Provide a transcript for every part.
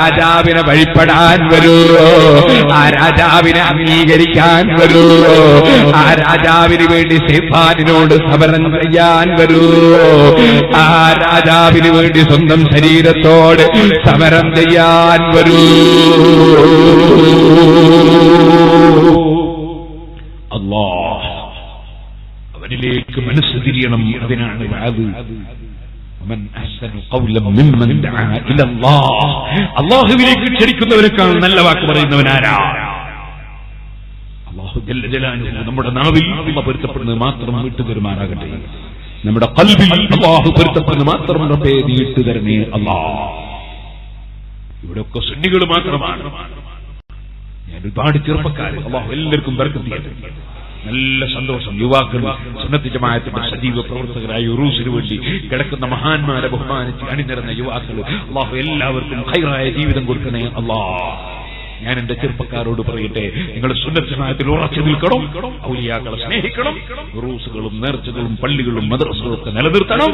രാജാവിനെ വഴിപ്പെടാൻ വരൂ ആ രാജാവിനെ അംഗീകരിക്കാൻ വരൂ ആ രാജാവിന് വേണ്ടി ശിഫാനിനോട് സമരം ചെയ്യാൻ വരൂ ആ രാജാവിന് വേണ്ടി സ്വന്തം ശരീരത്തോട് സമരം ചെയ്യാൻ വരൂ അല്ലാ അവനിലേക്ക് മനസ്സ് തിരിയണം അതിനാണ് വാത് അള്ളാഹുവിലേക്ക് ക്ഷണിക്കുന്നവരെക്കാൾ നല്ല വാക്ക് പറയുന്നവൻ ആരാ അള്ളാഹു നമ്മുടെ നാവിൽ അള്ള പൊരുത്തപ്പെടുന്നത് മാത്രം വിട്ടു തരുമാറാകട്ടെ നമ്മുടെ കൽവിൽ അള്ളാഹു പൊരുത്തപ്പെടുന്നത് മാത്രം റബ്ബേ നീട്ടു തരണേ അള്ളാ. ഇവിടെയൊക്കെ സുന്നികൾ മാത്രമാണ്. ഞാൻ ഒരുപാട് ചെറുപ്പക്കാർ അള്ളാഹു എല്ലാവർക്കും ബർക്കത്തിയാണ് നല്ല സന്തോഷം. യുവാക്കൾ സുന്നത്തി ജമാഅത്തിന്റെ സജീവ പ്രവർത്തകരായ ഉറൂസിനു വേണ്ടി കിടക്കുന്ന മഹാന്മാരെ ബഹുമാനിച്ച് അണിനിരന്ന യുവാക്കൾ. അള്ളാഹു എല്ലാവർക്കും ഹൈറായ ജീവിതം കൊടുക്കണേ. അള്ളാ. ഞാൻ എന്റെ ചെറുപ്പക്കാരോട് പറയട്ടെ. നിങ്ങൾ സുന്നത്ത് ജമാഅത്തിൽ ഉറച്ചു നിൽക്കണം. ഔലിയാക്കളെ സ്നേഹിക്കണം. റൂസുകളും നേർച്ചകളും പള്ളികളും മദ്രസുകളൊക്കെ നിലനിർത്തണം.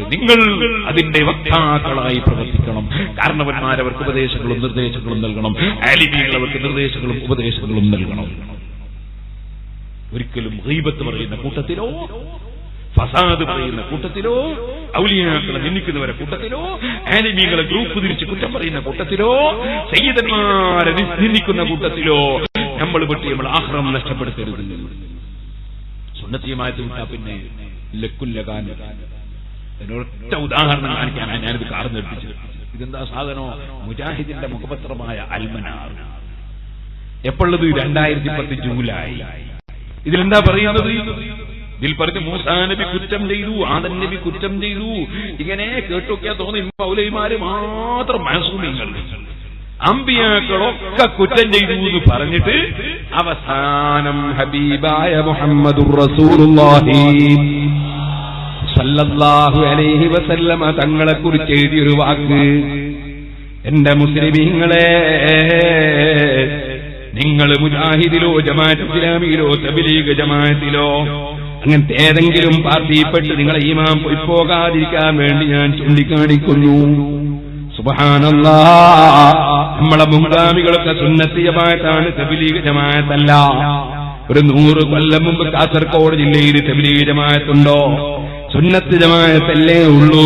നിങ്ങൾ അതിന്റെ വക്താക്കളായി പ്രവർത്തിക്കണം. കാരണവന്മാരവർക്ക് ഉപദേശങ്ങളും നിർദ്ദേശങ്ങളും നൽകണം. ആലിമികൾ അവർക്ക് നിർദ്ദേശങ്ങളും ഉപദേശങ്ങളും നൽകണം. ഒരിക്കലും ഹീബത്ത് പറയുന്ന കൂട്ടത്തിലോ ഫസാദ് പറയുന്ന കൂട്ടത്തിലോ ഔലിയാക്കളെ നിന്ദിക്കുന്നവരെ കൂട്ടത്തിലോ ആനിമികളെ ഗ്രൂപ്പ് തിരിച്ച് കുറ്റം പറയുന്ന കൂട്ടത്തിലോ സയ്യിദന്മാരെ നിന്ദിക്കുന്ന കൂട്ടത്തിലോ നമ്മൾ പെട്ടി നമ്മൾ ആഹ്റം നഷ്ടപ്പെടുത്തരുത്. സുന്നത്തിയുമായിട്ട് വിട്ടാ പിന്നെ ലക്കുല്ലകാൻ ഒറ്റ ഉദാഹരണം കാണിക്കാനാണ് ഞാനിത് കാർന്ന് എടുപ്പിച്ചത് ഇതെന്താ സാധനോ? മുജാഹിദിന്റെ മുഖപത്രമായ അൽമനാർ. എപ്പോഴത് രണ്ടായിരത്തി പത്ത് ജൂലൈ ഇതിലെന്താ പറയുന്നത്? ഇതിൽ പറഞ്ഞ് മൂസാനബി കുറ്റം ചെയ്തു ആദൻ നബി കുറ്റം ചെയ്തു. ഇങ്ങനെ കേട്ടൊക്കെ തോന്നി മൗലൈമാര് മാത്രം മനസ്സൂമിങ്ങൾ അമ്പിയാക്കളൊക്കെ കുറ്റം ചെയ്തു എന്ന് പറഞ്ഞിട്ട് അവസാനം ഹബീബായ മുഹമ്മദുർ റസൂലുള്ളാഹി സല്ലല്ലാഹു അലൈഹി വസല്ലമ തങ്ങളെ കുറിച്ച് എഴുതിയൊരു വാക്ക്. എന്റെ മുസ്ലിമീങ്ങളെ നിങ്ങൾ മുജാഹിദിലോ ജമാഅത്ത് തബ്ലീഗ് ജമാഅത്തിലോ അങ്ങനത്തെ ഏതെങ്കിലും പാർട്ടിയിൽപ്പെട്ട് നിങ്ങളെ ഈമാം പോയി പോകാതിരിക്കാൻ വേണ്ടി ഞാൻ ചൂണ്ടിക്കാണിക്കുന്നു. സുബഹാനല്ല നമ്മളെ മുങ്കാമികളൊക്കെ സുന്നത്തി തബ്ലീഗ് ജമാഅത്തല്ല. ഒരു നൂറ് കൊല്ലം മുമ്പ് കാസർഗോഡ് ജില്ലയിൽ തബിലീഗ് ജമാഅത്തുണ്ടോ? സുന്നത്ത് ഉള്ളൂ.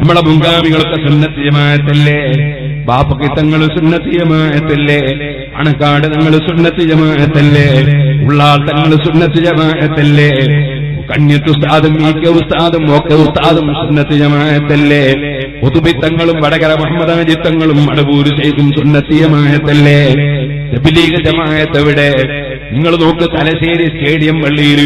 നമ്മളെ മുങ്കാമികളൊക്കെ സുന്നത്ത് ജമാഅത്തല്ലേ? ബാപ്പക്ക് തങ്ങൾ സുന്നത്തിയമായത്തല്ലേ അണക്കാട് തങ്ങൾ സുന്നത്തിയമായത്തല്ലേ ഉള്ളാൾ തങ്ങൾ സുന്നത്തിയമായത്തല്ലേ കണ്യത്ത് ഉസ്താദും ഈ കെ ഉസ്താദും ഒക്കെ ഉസ്താദും സുന്നത്ത് ജമാഅത്തല്ലേ? പുതുബിത്തങ്ങളും വടകര മുഹമ്മദ് അജിത്തങ്ങളും മടവൂര് ചെയ്തും സുന്നത്തിയമായത്തല്ലേ എവിടെ? നിങ്ങൾ നോക്ക് തലശ്ശേരി സ്റ്റേഡിയം പള്ളിയിൽ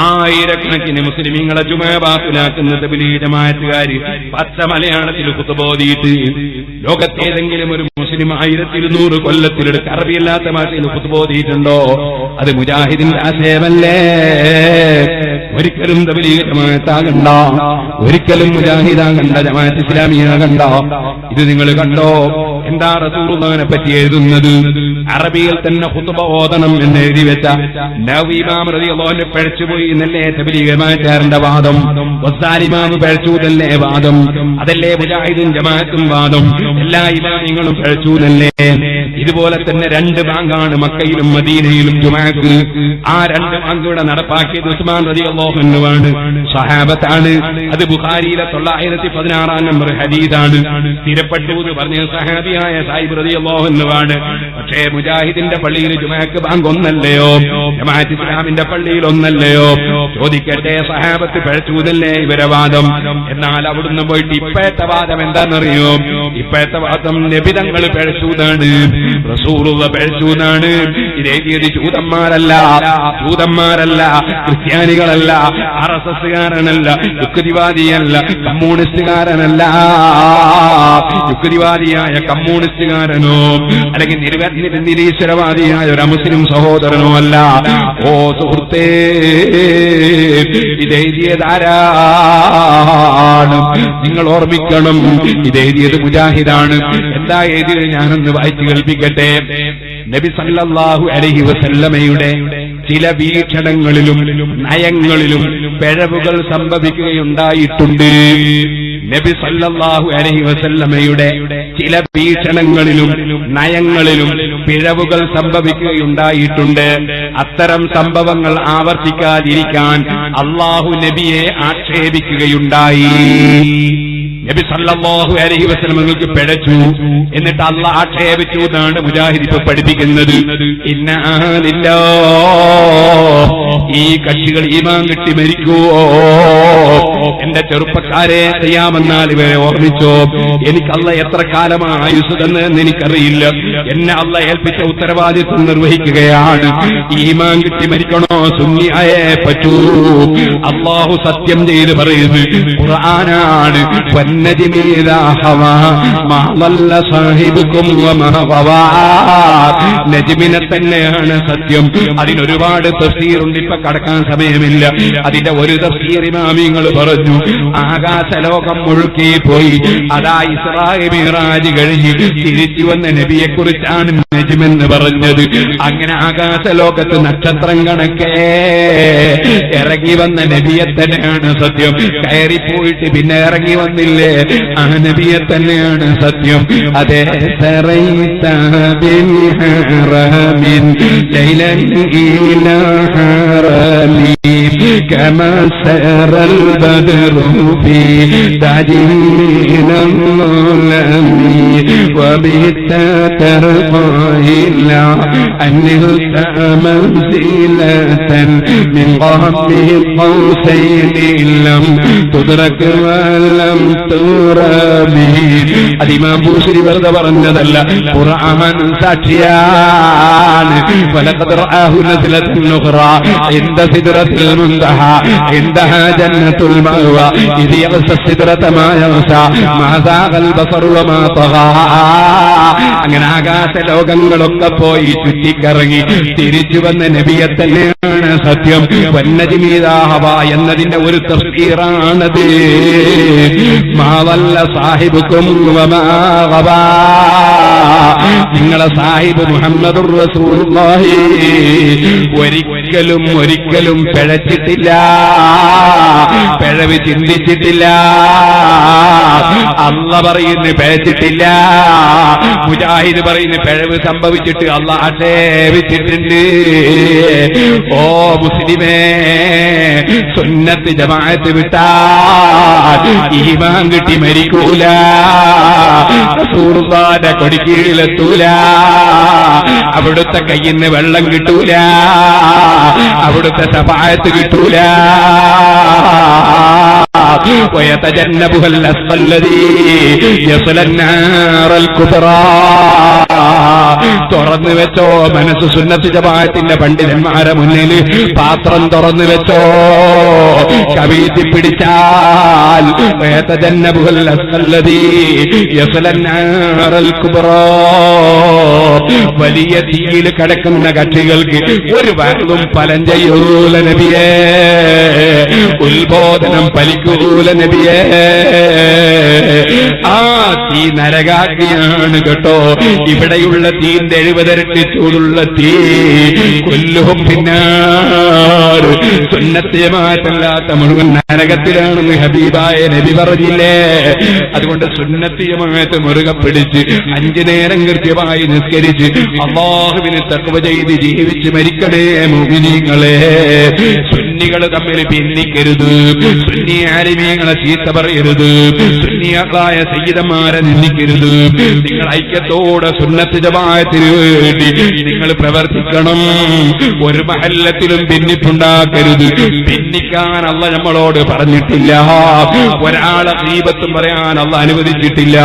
ആയിരക്കണക്കിന് മുസ്ലിമീങ്ങളെ ജുമാബാത്തിലാക്കുന്ന തബിലീജമാറ്റുകാര് പച്ച മലയാളത്തിൽ കുത്തുബോധിയിട്ട് ലോകത്തേതെങ്കിലും ഒരു മുസ്ലിം ആയിരത്തി ഇരുന്നൂറ് കൊല്ലത്തിലെടുക്ക. അറബിയല്ലാത്ത ഭാഷയിൽ കുത്തുബോധിയിട്ടുണ്ടോ അത് മുജാഹിദിന്റെ ആശയമല്ലേ? ഒരിക്കലും ജമാകണ്ട ഒരിക്കലും മുജാഹിദാകണ്ട ജമാഅത്ത് ഇസ്ലാമിയാകണ്ട. ഇത് നിങ്ങൾ കണ്ടോ? എന്താ റസൂലുള്ളാഹിനെ പറ്റി എഴുതുന്നത്? അറബിയിൽ തന്നെ ഖുത്ബ ഓതണം എന്ന് എഴുതി വെച്ച നവീമാം റതിയോനെ പഴച്ചുപോയി എന്നല്ലേ തബ്ലീഗമാറ്റാറിന്റെ വാദം? വസാലിമാമ് എന്നല്ലേ വാദം? അതല്ലേ മുജാഹിദും ജമാഅത്തും വാദം? എല്ലാ ഇമാമിങ്ങളും പഴച്ചു എന്നല്ലേ ഇതുപോലെ തന്നെ രണ്ട് ബാങ്കാണ് മക്കയിലും മദീനയിലും ജുമാക്ക്. ആ രണ്ട് ബാങ്ക് ഇവിടെ നടപ്പാക്കിയത് ഉസ്മാൻ റളിയല്ലാഹുവാണ് സഹാബത്താണ്. അത് ബുഖാരിയിലെ തൊള്ളായിരത്തി പതിനാറാം നമ്പർ ഹദീദാണ് സ്ഥിരപ്പെട്ടു എന്ന് പറഞ്ഞത് സഹാബിയായ സാഹിബ് റളിയല്ലാഹുവാണ് പക്ഷേ മുജാഹിദിന്റെ പള്ളിയിൽ ജുമാക്ക് ബാങ്ക് ഒന്നല്ലയോ ജമാഅത്ത് ഇസ്ലാമിന്റെ പള്ളിയിൽ ഒന്നല്ലയോ? ചോദിക്കട്ടെ സഹാബത്ത് പഴച്ചൂതല്ലേ ഇവരെ വാദം? എന്നാൽ അവിടുന്ന് പോയിട്ട് ഇപ്പോഴത്തെ വാദം എന്താണെന്നറിയോ? ഇപ്പോഴത്തെ വാദം നബിതങ്ങൾ പഴച്ചൂതാണ് റസൂറുള്ള പഴച്ചൂന്നാണ് ഇതേതിയത് ചൂതന്മാരല്ല ചൂതന്മാരല്ല ക്രിസ്ത്യാനികളല്ല ആർ എസ് എസ്സുകാരനല്ല യുക്തിവാദിയല്ല കമ്മ്യൂണിസ്റ്റുകാരനല്ല. യുക്തിവാദിയായ കമ്മ്യൂണിസ്റ്റുകാരനോ അല്ലെങ്കിൽ നിരവ- നിര- നിരീശ്വരവാദിയായ ഒരു മുസ്ലിം സഹോദരനോ അല്ല. ഓ സുഹൃത്തേ ഇതെഴുതിയതാരാണ് നിങ്ങൾ ഓർമ്മിക്കണം ഇതെഴുതിയത് മുജാഹിദാണ്. എന്താ എഴുതിയത്? ഞാനൊന്ന് വായിച്ചു കേൾപ്പിക്കട്ടെ. നബി സല്ലാഹു അലഹി വസല്ലമയുടെ ചില വീക്ഷണങ്ങളിലും നയങ്ങളിലും പിഴവുകൾ സംഭവിക്കുകയുണ്ടായിട്ടുണ്ട്. നബി സല്ലല്ലാഹു അലൈഹി വസല്ലമയുടെ ചില ഭീഷണങ്ങളിലും നയങ്ങളിലും പിഴവുകൾ സംഭവിക്കുകയുണ്ടായിട്ടുണ്ട്. അത്തരം സംഭവങ്ങൾ ആവർത്തിക്കാതിരിക്കാൻ അള്ളാഹു നബിയെ ആക്ഷേപിക്കുകയുണ്ടായി. നബി സല്ലല്ലാഹു അലൈഹി നിങ്ങൾക്ക് പിഴച്ചു എന്നിട്ട് അല്ല ആക്ഷേപിച്ചു എന്നാണ് മുജാഹിദ് ഇപ്പൊ പഠിപ്പിക്കുന്നത്. ഇന്നാലില്ലോ ഈ കക്ഷികൾ ഈമാൻ കിട്ടി മരിക്കുവോ? എന്റെ ചെറുപ്പക്കാരെ ചെയ്യാമെന്നാൽ ഇവരെ ഓർമ്മിച്ചോ? എനിക്കല്ല എത്ര കാലമാണ് ആയുസ് തന്നതെന്ന് എനിക്കറിയില്ല. എന്നെ അല്ല ഏൽപ്പിച്ച ഉത്തരവാദിത്വം നിർവഹിക്കുകയാണ്. ഈമാൻ കിട്ടി മരിക്കണോ? സുന്നിയായേ പറ്റൂ. അള്ളാഹു സത്യം ചെയ്ത് പറയുന്നു ഖുർആനാണ് തന്നെയാണ് സത്യം. അതിനൊരുപാട് തസ്തീറുണ്ട് ഇപ്പൊ കടക്കാൻ സമയമില്ല. അതിന്റെ ഒരു തഫ്സീർ ഇമാമിങ്ങൾ പറഞ്ഞു ആകാശലോകം മുഴുക്കി പോയി അതാ ഇസ്രാഹി മിറാജ് കഴിഞ്ഞ് തിരിച്ചു വന്ന നബിയെ കുറിച്ചാണ് നജിമെന്ന് പറഞ്ഞത്. അങ്ങനെ ആകാശലോകത്ത് നക്ഷത്രം കണക്കേ ഇറങ്ങി വന്ന നബിയെ തന്നെയാണ് സത്യം. കയറിപ്പോയിട്ട് പിന്നെ ഇറങ്ങി വന്നില്ലേ? ആ നബിയെ തന്നെയാണ് സത്യം. അതെ ഹറമിൻ ലൈലൻ ഇലാ الغرام كما سار البدر في تعجيل الله الظلام وبت ترقى إلا أن نلت منزلة من قاب قوسين لم تدرك ولم ترمي അതിമാം പൂശ്ശേരി വെറുതെ പറഞ്ഞതല്ല ഖുർആൻ സാക്ഷിയാണ് فلقد رآه نزلة أخرى عند سدرة المنتهى عندها جنة المأوى إذ يغشى السدرة ما يغشى ما زاغ البصر وما طغى അങ്ങനെ ആകാശ ലോകങ്ങളൊക്കെ പോയി ചുറ്റിക്കറങ്ങി തിരിച്ചു വന്ന നബിയെ തന്നെയാണ് സത്യം. വന്നജിമീതാഹവ എന്നതിന്റെ ഒരു തസ്തീറാണത് മാവല്ല സാഹിബുക്കും. നിങ്ങളെ സാഹിബ് മുഹമ്മദ് ഒരിക്കലും ഒരിക്കലും പിഴച്ചിട്ടില്ല. പിഴവ് ചിന്തിച്ചിട്ടില്ല. അല്ല പറയുന്നു പിഴച്ചിട്ടില്ല. മുജാഹിദ് പറയുന്നു പിഴവ് സംഭവിച്ചിട്ട് അല്ല ആക്ഷേപിച്ചിട്ടുണ്ട്. ഓ മുസ്ലിമേ സുന്നത്ത് ജമാഅത്ത് വിട്ടാൽ ഈമാൻ കിട്ടി മരിക്കൂല റസൂലുള്ളാഹിന്റെ കൊടിക്കീഴിലെത്തൂല അവിടുത്തെ കയ്യിൽ നിന്ന് വെള്ളം കിട്ടൂല അവിടുത്തെ സഭായത്ത് കിട്ടൂല ويتجنبها الأسقى الذي يصل النار الكبرى തുറന്നു വെച്ചോ മനസ്സ് സുന്നത്ത് ജമാഅത്തിന്റെ പണ്ഡിതന്മാരെ മുന്നിൽ പാത്രം തുറന്നു വെച്ചോ. കവീതി പിടിച്ചാൽ. വലിയ തീയിൽ കിടക്കുന്ന കക്ഷികൾക്ക് ഒരു വാക്കും ഫലം ചെയ്യൂല നബിയേ. ഉത്ബോധനം പലിക്കൂല നബിയേ. ആ തീ നരകാഗ്നിയാണ് കേട്ടോ. ഇവിടെയുള്ള തീന്റെ എഴുപതരട്ട് ചൂടുള്ള തീ കൊല്ലുഹും പിന്നാറ് സുന്നത്തിയമാറ്റല്ലാത്ത മുഴുവൻ നരകത്തിലാണെന്ന് ഹബീബായ നബി പറഞ്ഞില്ലേ? അതുകൊണ്ട് സുന്നത്തിയമായിട്ട് മുറുകെ പിടിച്ച് അഞ്ചു നേരം കൃത്യമായി നിസ്കരിച്ച് അള്ളാഹുവിന് തക്കവ ചെയ്ത് ജീവിച്ച് മരിക്കണേ മുവിനീങ്ങളെ സുന്നികൾ തമ്മിൽ ഭിന്നിക്കരുത്. സുന്നി ആലിമീങ്ങളെ ചീത്ത പറയരുത്. സുന്നിയായ സയ്യിദന്മാരെ നിന്ദിക്കരുത്. നിങ്ങൾ ഐക്യത്തോടെ സുന്നത്ത് വേണ്ടി നിങ്ങൾ പ്രവർത്തിക്കണം. ഒരു മഹല്ലത്തിലും ഭിന്നിപ്പുണ്ടാക്കരുത്. ഭിന്നിക്കാൻ അല്ല നമ്മളോട് പറഞ്ഞിട്ടില്ല. ഒരാളെ ദീപത്തും പറയാൻ അല്ല അനുവദിച്ചിട്ടില്ല.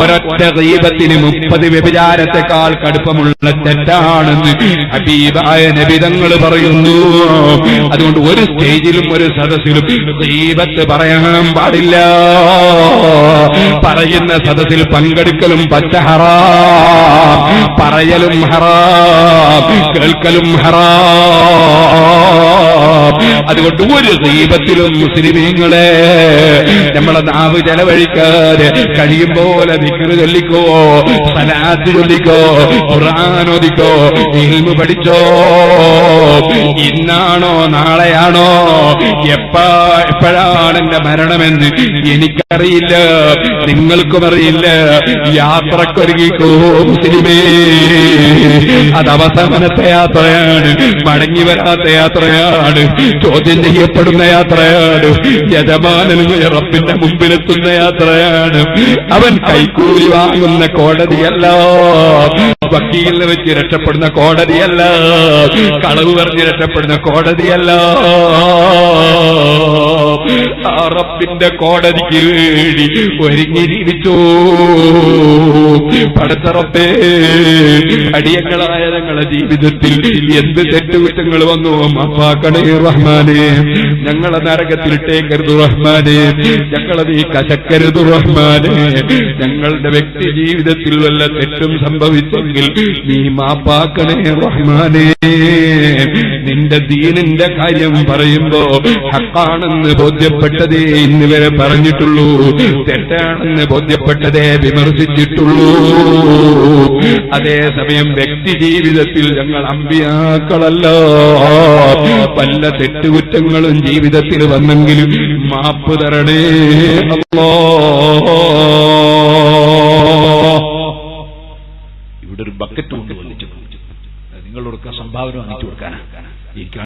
ഒരൊറ്റ ദീപത്തിന് മുപ്പത് വ്യഭിചാരത്തെക്കാൾ കടുപ്പമുള്ള തെറ്റാണെന്ന് അബീബായ നബിതങ്ങൾ പറയുന്നു. അതുകൊണ്ട് ഒരു സ്റ്റേജിലും ഒരു സദസ്സിലും ദീപത്ത് പറയാൻ പാടില്ല. പറയുന്ന സദസ്സിൽ പങ്കെടുക്കലും പച്ച ഹറാം പറയലും ഹറാം കേൾക്കലും ഹറാം. അതുകൊണ്ട് ഒരു ദീപത്തിലും മുസ്ലിമീങ്ങളെ നമ്മളെ നാവ് ചെലവഴിക്കാതെ കഴിയും പോലെ നിക്കറ് ചൊല്ലിക്കോ സലാത്ത് ചൊല്ലിക്കോ ഓദിക്കോ ഇൽമു പഠിച്ചോ. ഇന്ന ഇന്നാണോ നാളെയാണോ എപ്പാ എപ്പോഴാണ് എന്റെ മരണമെന്ന് എനിക്കറിയില്ല നിങ്ങൾക്കും അറിയില്ല. യാത്രക്കൊരുങ്ങിക്കോ മുസ്ലിമേ. അത് അവസാനത്തെ യാത്രയാണ് മടങ്ങി വരാത്ത യാത്രയാണ്. ചോദ്യം ചെയ്യപ്പെടുന്ന യാത്രയാണ്. യജമാനൻ റബ്ബിന്റെ മുമ്പിലെത്തുന്ന യാത്രയാണ്. അവൻ കൈക്കൂലി വാങ്ങുന്ന കോടതിയല്ല. വക്കീലിനെ വെച്ച് രക്ഷപ്പെടുന്ന കോടതിയല്ല. കളവ് പറഞ്ഞ് രക്ഷപ്പെടുന്ന കോടതിയല്ല. ആ റബ്ബിന്റെ കോടതിക്ക് വേണ്ടി ഒരുങ്ങി ജീവിച്ചു. പടത്തറപ്പേ അടിയങ്ങളായ ഞങ്ങളുടെ ജീവിതത്തിൽ എന്ത് തെറ്റുകുറ്റങ്ങൾ വന്നു? മാപ്പാക്കണേ റഹ്മാനെ. ഞങ്ങളെ നരകത്തിലിട്ടേക്കരുത് റഹ്മാനെ. ഞങ്ങളെ നീ കശക്കരുത് റഹ്മാനെ. ഞങ്ങളുടെ വ്യക്തി ജീവിതത്തിൽ വല്ല തെറ്റും സംഭവിച്ചെങ്കിൽ നീ മാപ്പാക്കണേ റഹ്മാനെ. നിന്റെ ദീനിന്റെ കാര്യം പറയുമ്പോ ഹക്കാണെന്ന് ബോധ്യപ്പെട്ടതേ ഇന്ന് വരെ പറഞ്ഞിട്ടുള്ളൂ. തെറ്റാണെന്ന് ബോധ്യപ്പെട്ടതേ വിമർശിച്ചിട്ടുള്ളൂ. അതേസമയം വ്യക്തി ജീവിതത്തിൽ ഞങ്ങൾ അമ്പിയാക്കളല്ല. പല തെറ്റുകുറ്റങ്ങളും ജീവിതത്തിൽ വന്നെങ്കിലും മാപ്പ് തരണേ അല്ലോ ഇവിടെ ഒരു ബക്കറ്റ് കൊണ്ട് വന്നിട്ട് നിങ്ങളോടൊക്കെ സംഭാവന വാങ്ങിച്ചു കൊടുക്കാനാണ്